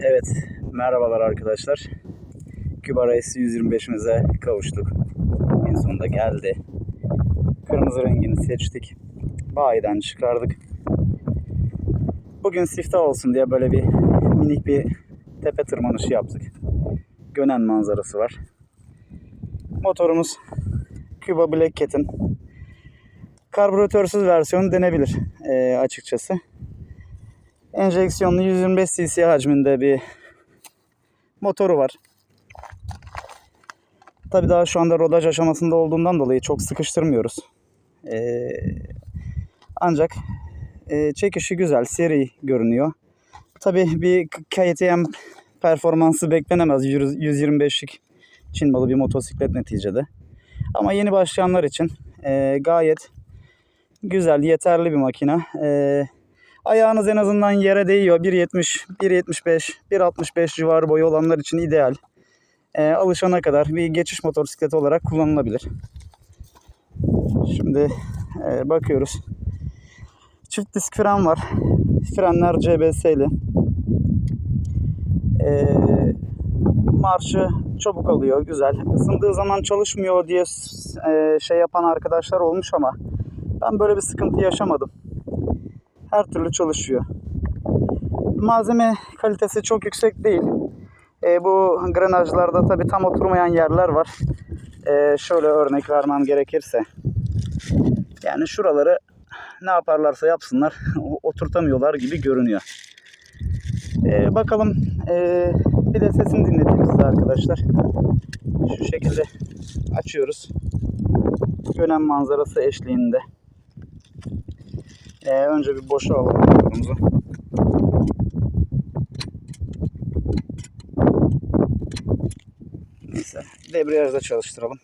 Evet, merhabalar arkadaşlar. Küba Race 125'imize kavuştuk. En sonunda geldi. Kırmızı rengini seçtik. Bayiden çıkardık. Bugün siftah olsun diye böyle bir minik bir tepe tırmanışı yaptık. Gönen manzarası var. Motorumuz Küba Black Cat'in karbüratörsüz versiyonu denebilir eee, açıkçası. Enjeksiyonlu 125 cc hacminde bir motoru var. Tabi daha şu anda rodaj aşamasında olduğundan dolayı çok sıkıştırmıyoruz. Ee, ancak e, çekişi güzel, seri görünüyor. Tabi bir KTM performansı beklenemez 100 125'lik Çin malı bir motosiklet neticede. Ama yeni başlayanlar için e, gayet güzel, yeterli bir makine. E, ayağınız en azından yere değiyor. 1.70, 1.75, 1.65 civarı boyu olanlar için ideal. E, alışana kadar bir geçiş motosikleti olarak kullanılabilir. Şimdi e, bakıyoruz. Çift disk fren var. Frenler CBS'li. E, marşı çabuk alıyor. Güzel. Isındığı zaman çalışmıyor diye e, şey yapan arkadaşlar olmuş ama ben böyle bir sıkıntı yaşamadım. Her türlü çalışıyor. Malzeme kalitesi çok yüksek değil. E, bu granajlarda tabi tam oturmayan yerler var. E, şöyle örnek vermem gerekirse. Yani şuraları ne yaparlarsa yapsınlar oturtamıyorlar gibi görünüyor. E, bakalım e, bir de sesini dinleteyim size arkadaşlar. Şu şekilde açıyoruz. Gönen manzarası eşliğinde. Ee, önce bir boşa alalım motorumuzu. Neyse. Debriyajda çalıştıralım.